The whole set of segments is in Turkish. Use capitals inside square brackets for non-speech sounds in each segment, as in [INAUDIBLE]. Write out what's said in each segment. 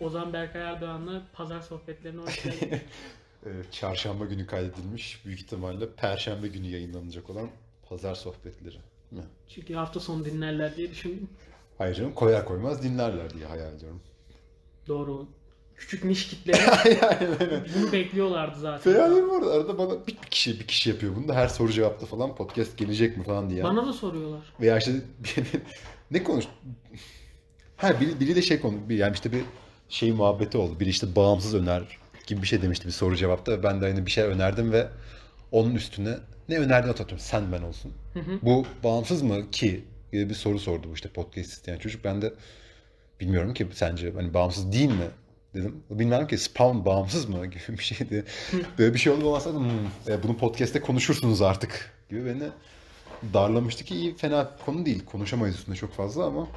Ozan Berkay Erdoğan'la pazar sohbetlerine hoş geldin. [LAUGHS] Ee, Çarşamba günü kaydedilmiş. Büyük ihtimalle Perşembe günü yayınlanacak olan pazar sohbetleri. Mi? Çünkü hafta sonu dinlerler diye düşündüm. Hayır canım koyar koymaz dinlerler diye hayal ediyorum. Doğru. Küçük niş [LAUGHS] kitle bunu bekliyorlardı zaten. Fena değil mi orada? Arada bana bir, bir kişi bir kişi yapıyor bunu da her soru cevapta falan podcast gelecek mi falan diye. Bana da soruyorlar. Veya işte [LAUGHS] ne konuş? Ha biri, biri de şey konu yani işte bir şey muhabbeti oldu. Biri işte bağımsız öner gibi bir şey demişti bir soru cevapta. Ben de aynı bir şey önerdim ve onun üstüne ne önerdiğini atıyorum. Sandman olsun. Hı hı. Bu bağımsız mı ki gibi bir soru sordu bu işte podcast isteyen çocuk. Ben de bilmiyorum ki sence hani bağımsız değil mi dedim. Bilmem ki Spawn bağımsız mı [LAUGHS] gibi bir şeydi. Böyle bir şey oldu olmasa da "Hmm, e, bunu podcast'te konuşursunuz artık gibi beni darlamıştı ki iyi fena konu değil. Konuşamayız üstünde çok fazla ama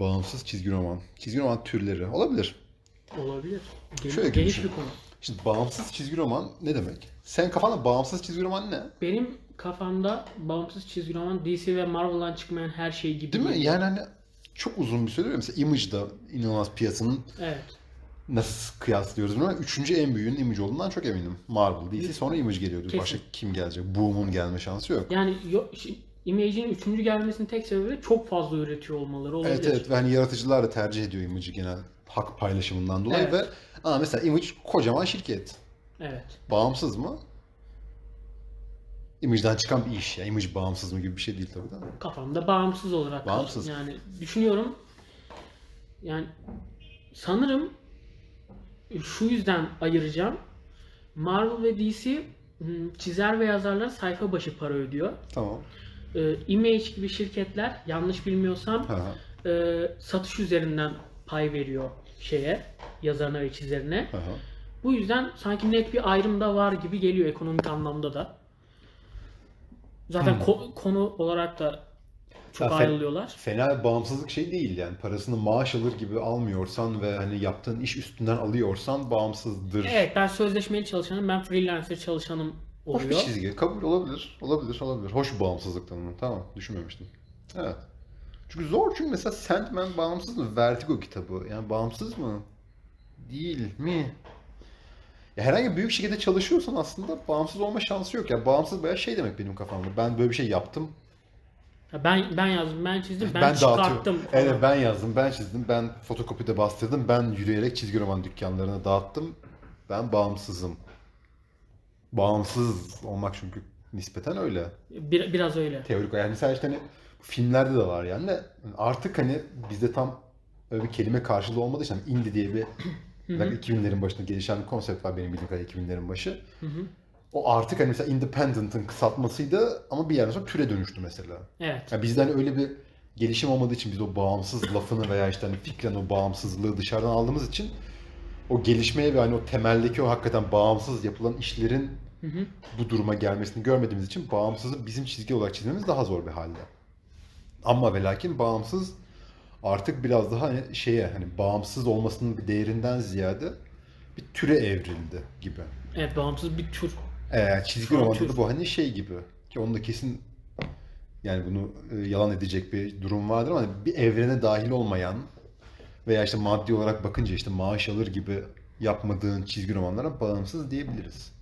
bağımsız çizgi roman. Çizgi roman türleri olabilir. Olabilir. Gen- Şöyle geniş düşün. bir konu. Şimdi bağımsız çizgi roman ne demek? Sen kafanda bağımsız çizgi roman ne? Benim kafamda bağımsız çizgi roman DC ve Marvel'dan çıkmayan her şey gibi. Değil mi? Yani hani çok uzun bir süre değil mi? Mesela Image'da inanılmaz piyasanın Evet. nasıl kıyaslıyoruz bilmiyorum üçüncü en büyüğün Image olduğundan çok eminim. Marvel, DC sonra Image geliyordu. Kesin. Başka kim gelecek? Boom'un gelme şansı yok. Yani yo, şi- Image'in üçüncü gelmesinin tek sebebi çok fazla üretiyor olmaları olabilir. Evet evet ve hani yaratıcılar da tercih ediyor Image'i genel hak paylaşımından dolayı Evet. ve ama mesela Image kocaman şirket. Evet. Bağımsız mı? Image'den çıkan bir iş ya. Image bağımsız mı gibi bir şey değil tabii de. Kafamda bağımsız olarak. Bağımsız. Yani düşünüyorum. Yani sanırım şu yüzden ayıracağım. Marvel ve DC hmm, çizer ve yazarlar sayfa başı para ödüyor. Tamam. Ee, Image gibi şirketler yanlış bilmiyorsam e, satış üzerinden pay veriyor şeye yazarına ve çizerine. ha, ha. Bu yüzden sanki net bir ayrım da var gibi geliyor ekonomik anlamda da. Zaten ko- konu olarak da çok Ya fe- ayrılıyorlar. Fena bağımsızlık şey değil yani. Parasını maaş alır gibi almıyorsan ve hani yaptığın iş üstünden alıyorsan bağımsızdır. Evet ben sözleşmeli çalışanım, ben freelancer çalışanım Hoş bir oluyor. çizgi. Kabul olabilir. Olabilir, olabilir. Hoş bağımsızlık tanımı. Tamam, düşünmemiştim. Evet. Çünkü zor çünkü mesela Sandman bağımsız mı? Vertigo kitabı. Yani bağımsız mı? Değil mi? Ya herhangi bir büyük şirkette çalışıyorsan aslında bağımsız olma şansı yok. Ya bağımsız bayağı şey demek benim kafamda. Ben böyle bir şey yaptım. Ya Ben ben yazdım, ben çizdim, ben, dağıtıyorum. çıkarttım. Evet ben yazdım, ben çizdim, ben fotokopide bastırdım, ben yürüyerek çizgi roman dükkanlarına dağıttım. Ben bağımsızım. Bağımsız olmak çünkü nispeten öyle. Bir, biraz öyle. Teorik yani mesela işte hani filmlerde de var yani de artık hani bizde tam öyle bir kelime karşılığı olmadığı için hani indie diye bir belki 2000'lerin başında gelişen bir konsept var benim bildiğim kadarıyla 2000'lerin başı. Hı hı. O artık hani mesela independent'ın kısaltmasıydı ama bir yerden sonra türe dönüştü mesela. Evet. Yani bizde hani öyle bir gelişim olmadığı için biz o bağımsız lafını veya işte hani fikren o bağımsızlığı dışarıdan aldığımız için o gelişmeye ve hani o temeldeki o hakikaten bağımsız yapılan işlerin Hı hı. bu duruma gelmesini görmediğimiz için bağımsızı bizim çizgi olarak çizmemiz daha zor bir halde. Ama ve lakin bağımsız artık biraz daha hani şeye hani bağımsız olmasının bir değerinden ziyade bir türe evrildi gibi. Evet bağımsız bir tür. Ee, çizgi romanda da bu hani şey gibi ki onda kesin yani bunu e, yalan edecek bir durum vardır ama hani bir evrene dahil olmayan veya işte maddi olarak bakınca işte maaş alır gibi yapmadığın çizgi romanlara bağımsız diyebiliriz.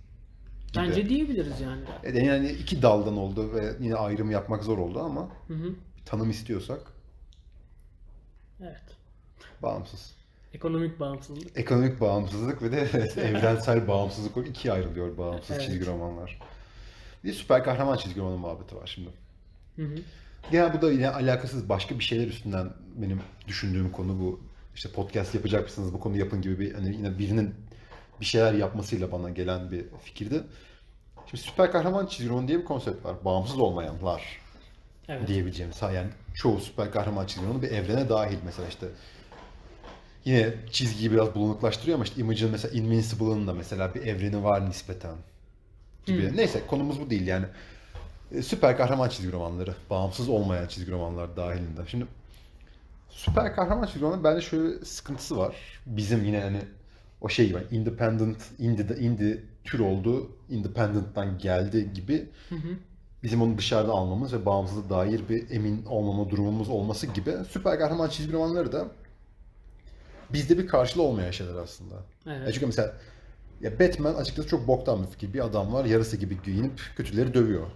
gibi. Bence diyebiliriz yani. E, Yani iki daldan oldu ve yine ayrım yapmak zor oldu ama Hı hı. tanım istiyorsak Evet. bağımsız. Ekonomik bağımsızlık. Ekonomik bağımsızlık ve de evrensel bağımsızlık olarak ikiye ayrılıyor bağımsız Evet. çizgi romanlar. Bir süper kahraman çizgi romanı muhabbeti var şimdi. Hı hı. Genel bu da yine alakasız başka bir şeyler üstünden benim düşündüğüm konu bu. İşte podcast yapacak mısınız bu konuyu yapın gibi bir hani yine birinin bir şeyler yapmasıyla bana gelen bir fikirdi. Şimdi süper kahraman çizgi romanı diye bir konsept var. Bağımsız olmayanlar Evet. diyebileceğimiz. Yani çoğu süper kahraman çizgi romanı bir evrene dahil mesela işte yine çizgiyi biraz bulanıklaştırıyor ama işte Image'ın mesela Invincible'ın da mesela bir evreni var nispeten gibi. Hmm. Neyse konumuz bu değil yani. Süper kahraman çizgi romanları, bağımsız olmayan çizgi romanlar dahilinde. Şimdi süper kahraman çizgi romanı bence şöyle sıkıntısı var. Bizim yine hani o şey gibi hani independent, indie, indie tür oldu, independent'tan geldi gibi Hı hı. bizim onu dışarıda almamız ve bağımsızlığa dair bir emin olmama durumumuz olması gibi süper kahraman çizgi romanları da bizde bir karşılığı olmayan şeyler aslında. Evet. Ya çünkü mesela ya Batman açıkçası çok boktan bir fikir. Bir adam var yarısı gibi giyinip kötüleri dövüyor.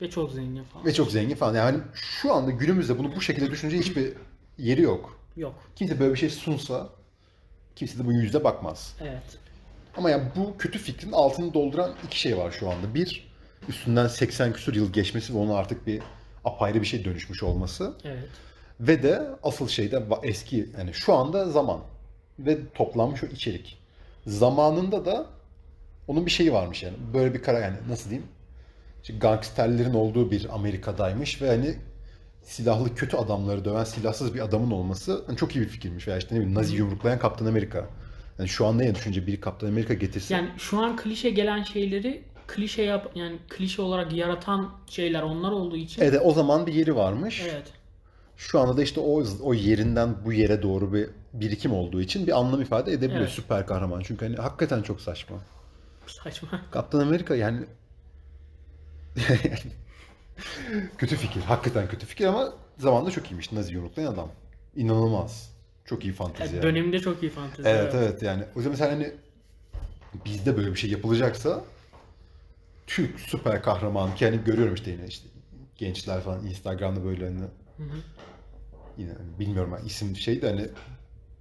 Ve çok zengin falan. Ve çok zengin falan. Yani şu anda günümüzde bunu bu şekilde düşünce hiçbir yeri yok. Yok. Kimse böyle bir şey sunsa kimse de bu yüzde bakmaz. Evet. Ama yani bu kötü fikrin altını dolduran iki şey var şu anda. Bir, üstünden 80 küsur yıl geçmesi ve onun artık bir apayrı bir şey dönüşmüş olması. Evet. Ve de asıl şey de eski yani şu anda zaman ve toplanmış o içerik. Zamanında da onun bir şeyi varmış yani. Böyle bir kara yani nasıl diyeyim? İşte gangsterlerin olduğu bir Amerika'daymış ve hani silahlı kötü adamları döven silahsız bir adamın olması hani çok iyi bir fikirmiş. Veya işte ne bileyim Nazi yumruklayan Kaptan Amerika. Yani şu an ne düşünce biri Kaptan Amerika getirse Yani şu an klişe gelen şeyleri klişe yap yani klişe olarak yaratan şeyler onlar olduğu için. Evet, o zaman bir yeri varmış. Evet. Şu anda da işte o o yerinden bu yere doğru bir birikim olduğu için bir anlam ifade edebiliyor Evet. süper kahraman. Çünkü hani hakikaten çok saçma. Saçma. Kaptan Amerika yani [LAUGHS] kötü fikir. Hakikaten kötü fikir ama zamanında çok iyiymiş. Nazi yumruklayan adam. İnanılmaz. Çok iyi fantezi Yani yani. döneminde çok iyi fantezi. Evet evet yani. O yüzden mesela hani bizde böyle bir şey yapılacaksa Türk süper kahraman ki hani görüyorum işte yine işte gençler falan Instagram'da böyle hani yine hani bilmiyorum ben isim şey de hani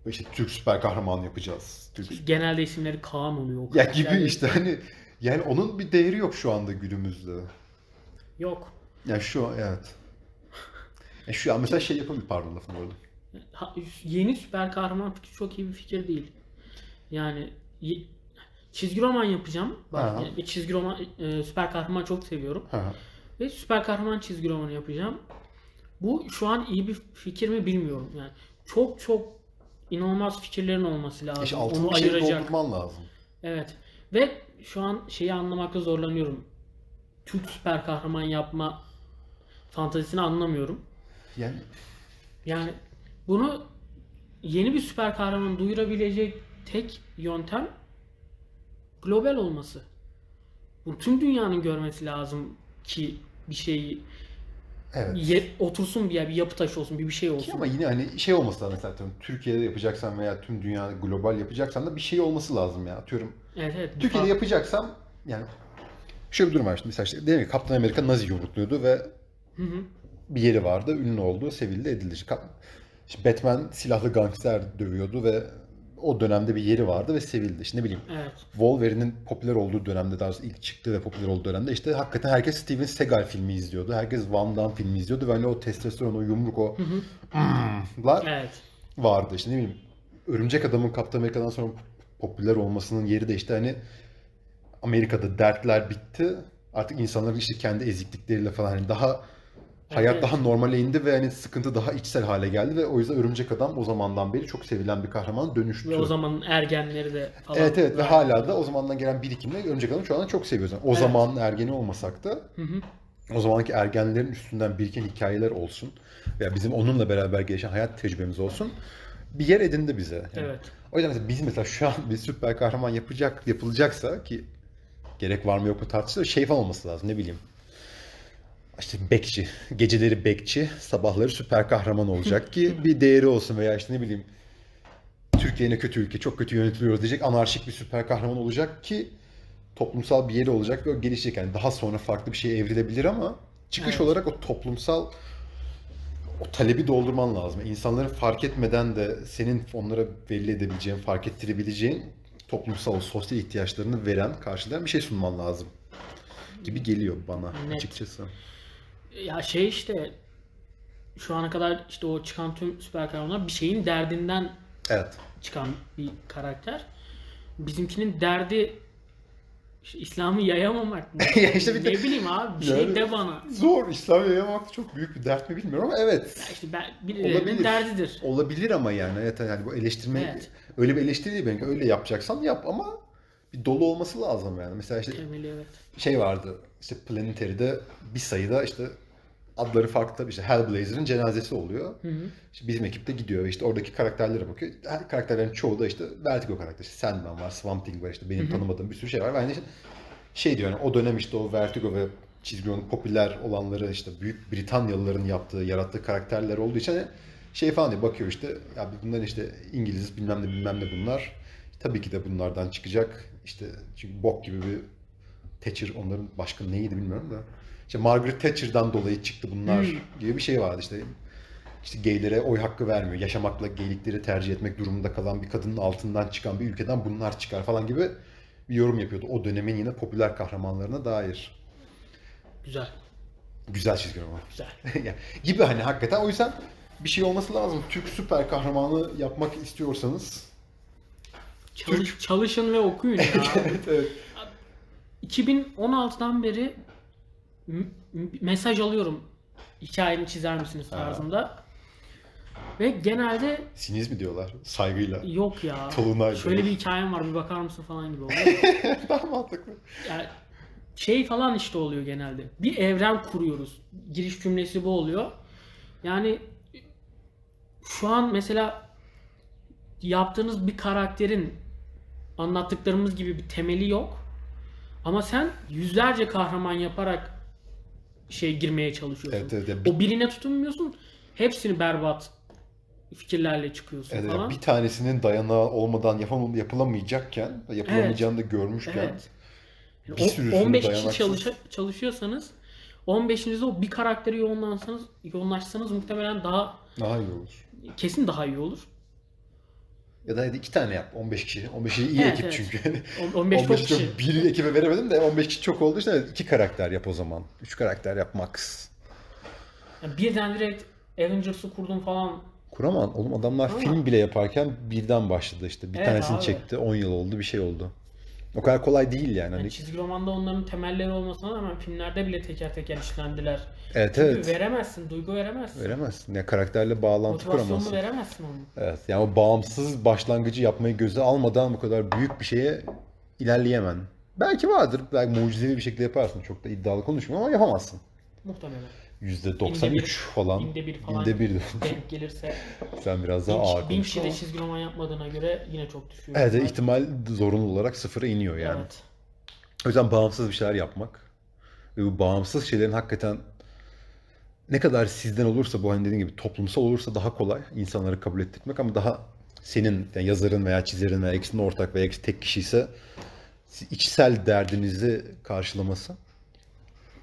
işte Türk süper kahraman yapacağız. Türk Genelde isimleri Kaan oluyor. o ya gibi işte hani yani onun bir değeri yok şu anda günümüzde. Yok. Ya şu evet. Ya şu an mesela şey yapabilir pardon lafını böldüm. Ha- yeni süper kahraman fikri çok iyi bir fikir değil. Yani çizgi roman yapacağım. Bak, yani çizgi roman e, süper kahraman çok seviyorum. Ha. Ve süper kahraman çizgi romanı yapacağım. Bu şu an iyi bir fikir mi bilmiyorum. Yani çok çok inanılmaz fikirlerin olması lazım. İşte altını Onu bir şey ayıracak. doldurman lazım. Evet. Ve şu an şeyi anlamakta zorlanıyorum. Türk süper kahraman yapma fantazisini anlamıyorum. Yani Yani bunu yeni bir süper kahraman duyurabilecek tek yöntem global olması. Bunu tüm dünyanın görmesi lazım ki bir şeyi evet. ye- otursun bir yer, bir yapı taşı olsun, bir bir şey Ki olsun. ama yine hani şey olması lazım mesela atıyorum, Türkiye'de yapacaksan veya tüm dünya global yapacaksan da bir şey olması lazım ya. Atıyorum Evet evet. Türkiye'de yapacaksam yani şöyle bir durum var şimdi mesela işte dedim ki Kaptan Amerika Nazi yumrukluyordu ve Hı hı. bir yeri vardı, ünlü oldu, sevildi, işte Batman silahlı gangster dövüyordu ve o dönemde bir yeri vardı ve sevildi. İşte ne bileyim Evet. Wolverine'in popüler olduğu dönemde daha ilk çıktığı ve popüler olduğu dönemde işte hakikaten herkes Steven Seagal filmi izliyordu. Herkes Van Damme filmi izliyordu ve hani o testosteron, o yumruk, o lar Evet. vardı. İşte ne bileyim Örümcek Adam'ın Kaptan Amerika'dan sonra popüler olmasının yeri de işte hani Amerika'da dertler bitti. Artık insanların işte kendi eziklikleriyle falan hani daha hayat evet. daha normale indi ve hani sıkıntı daha içsel hale geldi ve o yüzden Örümcek Adam o zamandan beri çok sevilen bir kahraman dönüştü. Ve o zamanın ergenleri de falan. Evet evet ve hala da o zamandan gelen birikimle Örümcek Adam'ı şu anda çok seviyoruz. Yani o Evet. zamanın ergeni olmasak da Hı hı. o zamanki ergenlerin üstünden biriken hikayeler olsun veya bizim onunla beraber geçen hayat tecrübemiz olsun bir yer edindi bize. Yani Evet. O yüzden mesela biz mesela şu an bir süper kahraman yapacak yapılacaksa ki gerek var mı yok mu tartışılır şey falan olması lazım ne bileyim. İşte bekçi, geceleri bekçi, sabahları süper kahraman olacak ki [LAUGHS] bir değeri olsun veya işte ne bileyim Türkiye ne kötü ülke, çok kötü yönetiliyoruz diyecek anarşik bir süper kahraman olacak ki toplumsal bir yeri olacak ve o gelişecek. Yani daha sonra farklı bir şeye evrilebilir ama çıkış Evet. olarak o toplumsal o talebi doldurman lazım. İnsanların fark etmeden de senin onlara belli edebileceğin, fark ettirebileceğin toplumsal, sosyal ihtiyaçlarını veren, karşılayan bir şey sunman lazım. Gibi geliyor bana Net. açıkçası. Ya şey işte şu ana kadar işte o çıkan tüm süper kahramanlar bir şeyin derdinden Evet. çıkan bir karakter. Bizimkinin derdi işte İslam'ı yayamamak? [LAUGHS] Ya işte bir de- ne bileyim abi bir şey Yani- de bana. Zor. İslam yaymak çok büyük bir dert mi bilmiyorum ama evet. İşte ben, birilerinin derdidir. Olabilir ama yani evet yani bu eleştirme Evet. öyle bir eleştiri değil belki öyle yapacaksan yap ama bir dolu olması lazım yani. Mesela işte Temeli evet. şey vardı işte Planetary'de bir sayıda işte adları farklı tabii işte Hellblazer'ın cenazesi oluyor. Hı hı. İşte bizim ekip de gidiyor ve işte oradaki karakterlere bakıyor. Her karakterlerin çoğu da işte Vertigo karakteri. İşte Sandman var, Swamp Thing var işte benim tanımadığım bir sürü şey var. Ve hani işte şey diyor yani o dönem işte o Vertigo ve çizgi romanın popüler olanları işte Büyük Britanyalıların yaptığı, yarattığı karakterler olduğu için hani şey falan diye bakıyor işte ya bunlar işte İngiliz bilmem ne bilmem ne bunlar. Tabii ki de bunlardan çıkacak. İşte çünkü bok gibi bir Thatcher onların başkanı neydi bilmiyorum da. İşte Margaret Thatcher'dan dolayı çıktı bunlar Hmm. gibi bir şey vardı işte. İşte gaylere oy hakkı vermiyor. Yaşamakla geylikleri tercih etmek durumunda kalan bir kadının altından çıkan bir ülkeden bunlar çıkar falan gibi bir yorum yapıyordu. O dönemin yine popüler kahramanlarına dair. Güzel. Güzel çizgi roman. Güzel. [LAUGHS] Gibi hani hakikaten o yüzden bir şey olması lazım. Türk süper kahramanı yapmak istiyorsanız. Çalış, çalışın ve okuyun ya. [LAUGHS] evet, evet. 2016'dan beri mesaj alıyorum. Hikayemi çizer misiniz tarzında. Ve genelde Siniz mi diyorlar saygıyla. yok ya. Tolunay Şöyle diyor. bir hikayem var bir bakar mısın falan gibi oluyor. [LAUGHS] Daha mantıklı. Yani şey falan işte oluyor genelde. Bir evren kuruyoruz. Giriş cümlesi bu oluyor. Yani şu an mesela yaptığınız bir karakterin anlattıklarımız gibi bir temeli yok. Ama sen yüzlerce kahraman yaparak şey girmeye çalışıyorsun. Evet, evet. Bir, O birine tutunmuyorsun. Hepsini berbat fikirlerle çıkıyorsun evet, falan. bir tanesinin dayanağı olmadan yapam yapılamayacakken, yapılamayacağını da görmüşken Evet. Yani bir o- sürüsünü 15 kişi çalışa- çalışıyorsanız 15'inizde o bir karakteri yoğunlansanız, yoğunlaşsanız muhtemelen daha daha iyi olur. kesin daha iyi olur. Ya da hadi iki tane yap 15 kişi. 15 kişi iyi Evet, ekip evet. çünkü. On- 15 [LAUGHS] çok 15 çok kişi. bir ekibe veremedim de 15 kişi çok oldu işte iki karakter yap o zaman. Üç karakter yap max. Yani birden direkt Avengers'ı kurdum falan. Kuramam. Oğlum adamlar Ama- film bile yaparken birden başladı işte. Bir Evet tanesini abi. çekti. 10 yıl oldu bir şey oldu. O kadar kolay değil yani. Hani, Yani çizgi romanda onların temelleri olmasına rağmen filmlerde bile teker teker işlendiler. evet Çünkü evet. veremezsin, duygu veremezsin. Veremezsin. Ya karakterle bağlantı Motivasyonunu kuramazsın. veremezsin onu. Evet. Yani o bağımsız başlangıcı yapmayı göze almadan bu kadar büyük bir şeye ilerleyemem. Belki vardır. Belki mucizevi bir şekilde yaparsın. Çok da iddialı konuşmuyorum ama yapamazsın. Muhtemelen. %93 falan. İnde bir falan İnde bir de. denk [LAUGHS] gelirse. [LAUGHS] Sen biraz daha ağır bin kişi de çizgi roman yapmadığına göre yine çok düşüyor. Evet evet, ihtimal zorunlu olarak sıfıra iniyor yani. Evet. O yüzden bağımsız bir şeyler yapmak ve bu bağımsız şeylerin hakikaten ne kadar sizden olursa bu hani dediğim gibi toplumsal olursa daha kolay insanları kabul ettirmek ama daha senin yani yazarın veya çizerin veya ikisinin ortak veya ikisi tek kişi ise içsel derdinizi karşılaması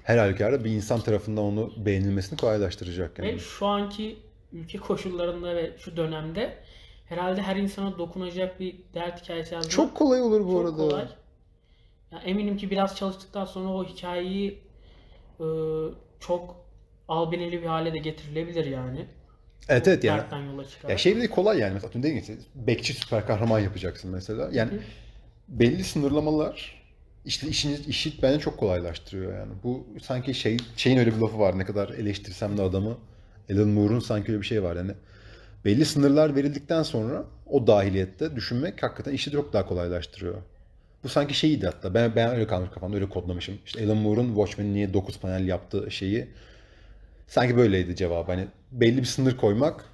her halükarda bir insan tarafından onu beğenilmesini kolaylaştıracak yani. Ve şu anki ülke koşullarında ve şu dönemde herhalde her insana dokunacak bir dert hikayesi yazmak Çok kolay olur bu çok arada. kolay. Ya eminim ki biraz çalıştıktan sonra o hikayeyi e, çok albenili bir hale de getirilebilir yani. Evet evet yani. Dertten yola çıkarak. Ya şey de kolay yani mesela dediğin gibi bekçi süper kahraman yapacaksın mesela. Yani Hı. belli sınırlamalar işte işini işi bence çok kolaylaştırıyor yani. Bu sanki şey şeyin öyle bir lafı var ne kadar eleştirsem de adamı Alan Moore'un sanki öyle bir şey var yani. Belli sınırlar verildikten sonra o dahiliyette düşünmek hakikaten işi çok daha kolaylaştırıyor. Bu sanki şeydi hatta. Ben ben öyle kalmış kafamda öyle kodlamışım. İşte Alan Moore'un Watchmen'in niye 9 panel yaptığı şeyi sanki böyleydi cevabı. Hani belli bir sınır koymak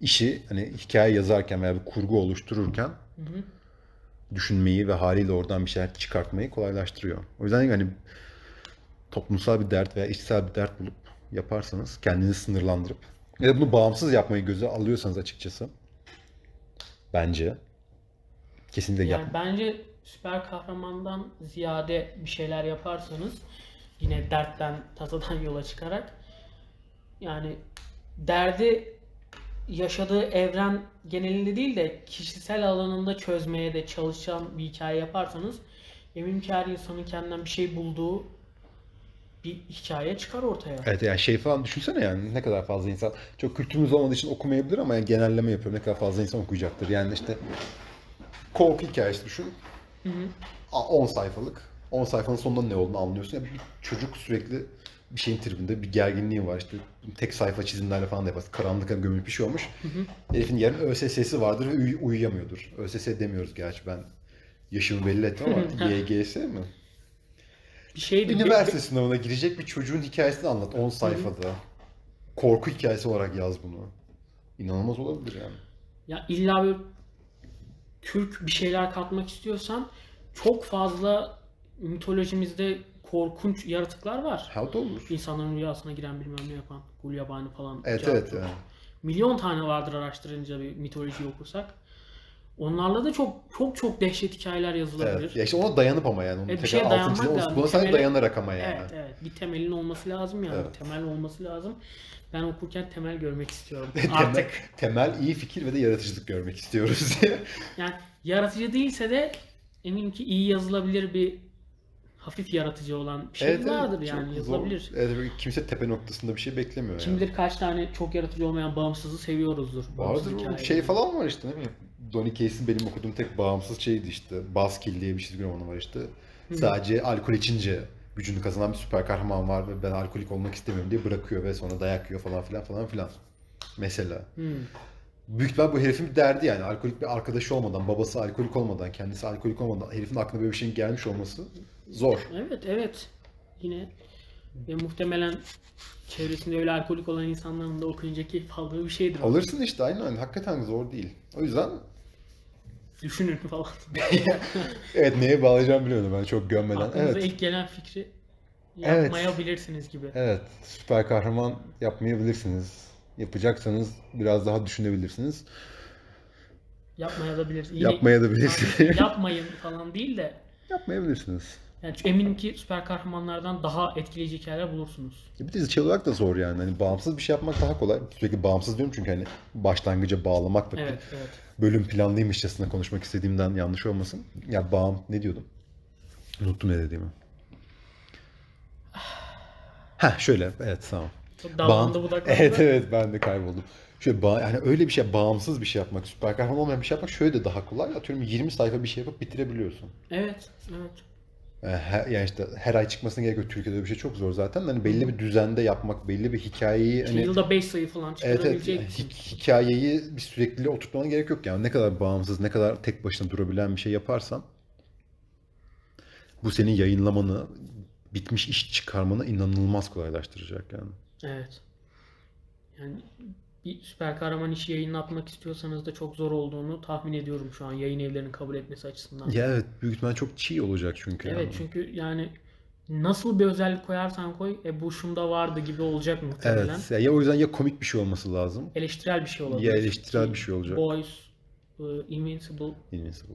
işi hani hikaye yazarken veya bir kurgu oluştururken Hı hı. Düşünmeyi ve haliyle oradan bir şeyler çıkartmayı kolaylaştırıyor. O yüzden hani toplumsal bir dert veya içsel bir dert bulup yaparsanız kendinizi sınırlandırıp ya da bunu bağımsız yapmayı göze alıyorsanız açıkçası bence kesinlikle. Yani bence süper kahramandan ziyade bir şeyler yaparsanız yine dertten, tasadan yola çıkarak yani derdi yaşadığı evren genelinde değil de kişisel alanında çözmeye de çalışan bir hikaye yaparsanız eminim ki her insanın kendinden bir şey bulduğu bir hikaye çıkar ortaya. Evet yani şey falan düşünsene yani ne kadar fazla insan çok kültürümüz olmadığı için okumayabilir ama yani genelleme yapıyorum ne kadar fazla insan okuyacaktır. Yani işte korku hikayesi düşün. Hı hı. A- 10 sayfalık. 10 sayfanın sonunda ne olduğunu anlıyorsun. Ya bir çocuk sürekli bir şeyin tribinde bir gerginliği var. İşte tek sayfa çizimlerle falan da yaparsın. Karanlıkta gömülüp bir şey olmuş. Herifin yarın ÖSS'si vardır ve uy- uyuyamıyordur. ÖSS demiyoruz gerçi ben yaşımı belli ettim ama [LAUGHS] YGS mi? Bir şeydi. Üniversite sınavına girecek bir çocuğun hikayesini anlat 10 sayfada. Korku hikayesi olarak yaz bunu. İnanılmaz olabilir yani. Ya illa bir Türk bir şeyler katmak istiyorsan çok fazla mitolojimizde korkunç yaratıklar var. How da olur. İnsanların rüyasına giren bilmem ne yapan, gulyabani falan. Evet cevap evet yok. yani. milyon tane vardır araştırınca bir mitoloji okursak. Onlarla da çok çok çok dehşet hikayeler yazılabilir. Evet. Ya işte ona dayanıp ama yani. Onu Evet, bir şeye dayanmak lazım. Buna sadece Temeli- dayanarak ama yani. Evet evet bir temelin olması lazım yani. Evet. Temel olması lazım. Ben okurken temel görmek istiyorum. [LAUGHS] Temel, Artık. temel iyi fikir ve de yaratıcılık görmek istiyoruz diye. Yani yaratıcı değilse de eminim ki iyi yazılabilir bir hafif yaratıcı olan bir şey vardır çok yani zor. yazılabilir. Evet, kimse tepe noktasında bir şey beklemiyor Kim yani. bilir kaç tane çok yaratıcı olmayan bağımsızı seviyoruzdur. Vardır hikayeleri. Şey falan var işte ne bileyim. Donny Case'in benim okuduğum tek bağımsız şeydi işte. Buzzkill diye bir çizgi romanı var işte. Sadece alkol içince gücünü kazanan bir süper kahraman var ve ben alkolik olmak istemiyorum diye bırakıyor ve sonra dayak yiyor falan filan falan filan. Mesela. Hmm. Büyük ihtimal bu herifin bir derdi yani. Alkolik bir arkadaşı olmadan, babası alkolik olmadan, kendisi alkolik olmadan herifin aklına böyle bir şeyin gelmiş olması zor. Evet evet. Yine ve muhtemelen çevresinde öyle alkolik olan insanların da okuyunca keyif aldığı bir şeydir. Alırsın işte aynen öyle. Hakikaten zor değil. O yüzden Düşünün falan. [LAUGHS] [LAUGHS] evet neye bağlayacağım bilmiyorum ben çok gömmeden. Aklınıza Evet. ilk gelen fikri Evet. yapmayabilirsiniz gibi. Evet. Süper kahraman yapmayabilirsiniz. Yapacaksanız biraz daha düşünebilirsiniz. Yapmayabilirsiniz. Yapmayabilirsiniz. [LAUGHS] Yapmayın falan değil de Yapmayabilirsiniz. yani eminim ki süper kahramanlardan daha etkileyici hikayeler bulursunuz. Bir de şey olarak da zor yani. Hani bağımsız bir şey yapmak daha kolay. Sürekli bağımsız diyorum çünkü hani başlangıca bağlamak da Evet evet. bölüm planlıymışçasına konuşmak istediğimden yanlış olmasın. Ya bağım ne diyordum? Unuttum ne dediğimi. [SIGHS] Ha şöyle evet tamam. Bağım- budaklandı. Evet evet ben de kayboldum. Şöyle bağ, yani öyle bir şey bağımsız bir şey yapmak, süper kahraman olmayan bir şey yapmak şöyle de daha kolay. Atıyorum 20 sayfa bir şey yapıp bitirebiliyorsun. Evet, evet. Yani her, yani işte her ay çıkmasına gerek yok. Türkiye'de bir şey çok zor zaten. Hani belli bir düzende yapmak, belli bir hikayeyi hani Yılda 5 sayı falan Evet evet. çıkarabilecek hi- hikayeyi bir sürekliliğe oturtmana gerek yok yani. Ne kadar bağımsız, ne kadar tek başına durabilen bir şey yaparsan bu senin yayınlamanı, bitmiş iş çıkarmanı inanılmaz kolaylaştıracak yani. Evet. Yani bir süper kahraman işi yayınlatmak istiyorsanız da çok zor olduğunu tahmin ediyorum şu an yayın evlerinin kabul etmesi açısından. Ya evet büyük ihtimal çok çiğ olacak çünkü. Evet yani. çünkü yani nasıl bir özellik koyarsan koy e bu şunda vardı gibi olacak muhtemelen. Evet. Ya, o yüzden ya komik bir şey olması lazım. Eleştirel bir şey olabilir. Ya eleştirel Ki bir şey olacak. Boys, e, Invincible Invincible.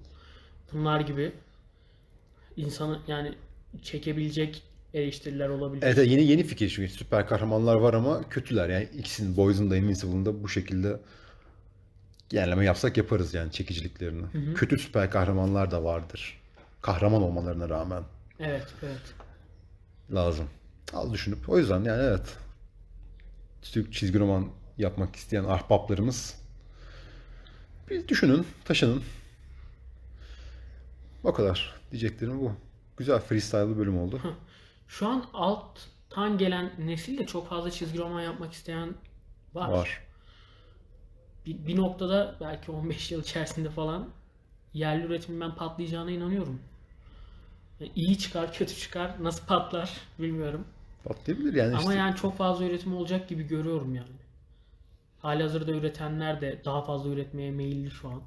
bunlar gibi insanı yani çekebilecek eleştiriler olabilir. Evet yeni yeni fikir çünkü süper kahramanlar var ama kötüler. Yani ikisinin Boys'un da Invincible'ın da bu şekilde genelleme yapsak yaparız yani çekiciliklerini. Kötü süper kahramanlar da vardır. Kahraman olmalarına rağmen Evet, evet. lazım. Az düşünüp. O yüzden yani evet. Türk çizgi roman yapmak isteyen ahbaplarımız bir düşünün, taşının. O kadar. Diyeceklerim bu. Güzel freestyle'lı bölüm oldu. Şu an alttan gelen nesil de çok fazla çizgi roman yapmak isteyen var. Var. Bir, bir noktada belki 15 yıl içerisinde falan yerli üretimin ben patlayacağına inanıyorum. Yani iyi çıkar, kötü çıkar, nasıl patlar bilmiyorum. Patlayabilir yani Ama işte. yani çok fazla üretim olacak gibi görüyorum yani. Halihazırda üretenler de daha fazla üretmeye meyilli şu an.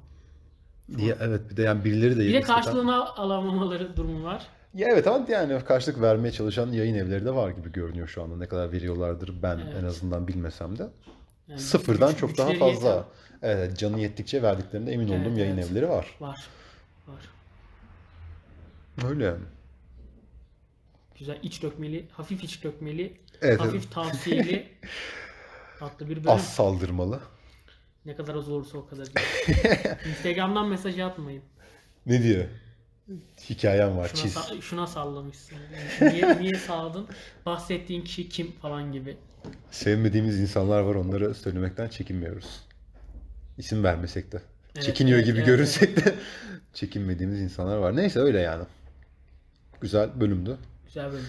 Diye, evet bir de yani birileri de Bir de karşılığını alamamaları durumu var. Ya evet ama yani karşılık vermeye çalışan yayın evleri de var gibi görünüyor şu anda. Ne kadar veriyorlardır ben Evet. en azından bilmesem de. Yani Sıfırdan güç- çok daha güçleri fazla. yeten Evet, canı yettikçe verdiklerinde emin Evet, olduğum yayın evet. evleri var. Var. Var. Öyle yani. Güzel iç dökmeli, hafif iç dökmeli, Evet, hafif evet. tavsiyeli [LAUGHS] tatlı bir bölüm. Az saldırmalı. Ne kadar az olursa o kadar iyi. [LAUGHS] Instagram'dan mesaj atmayın. Ne diyor? Hikayem var, Şuna, çiz. sa- şuna sallamışsın. Yani niye, niye saldın? Bahsettiğin kişi kim falan gibi. Sevmediğimiz insanlar var onları söylemekten çekinmiyoruz. İsim vermesek de. Evet, Çekiniyor evet, gibi evet, görünsek de [LAUGHS] çekinmediğimiz insanlar var. Neyse öyle yani. Güzel bölümdü. Güzel bölüm.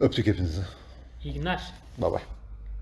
Öptük hepinizi. İyi günler. Bay bay.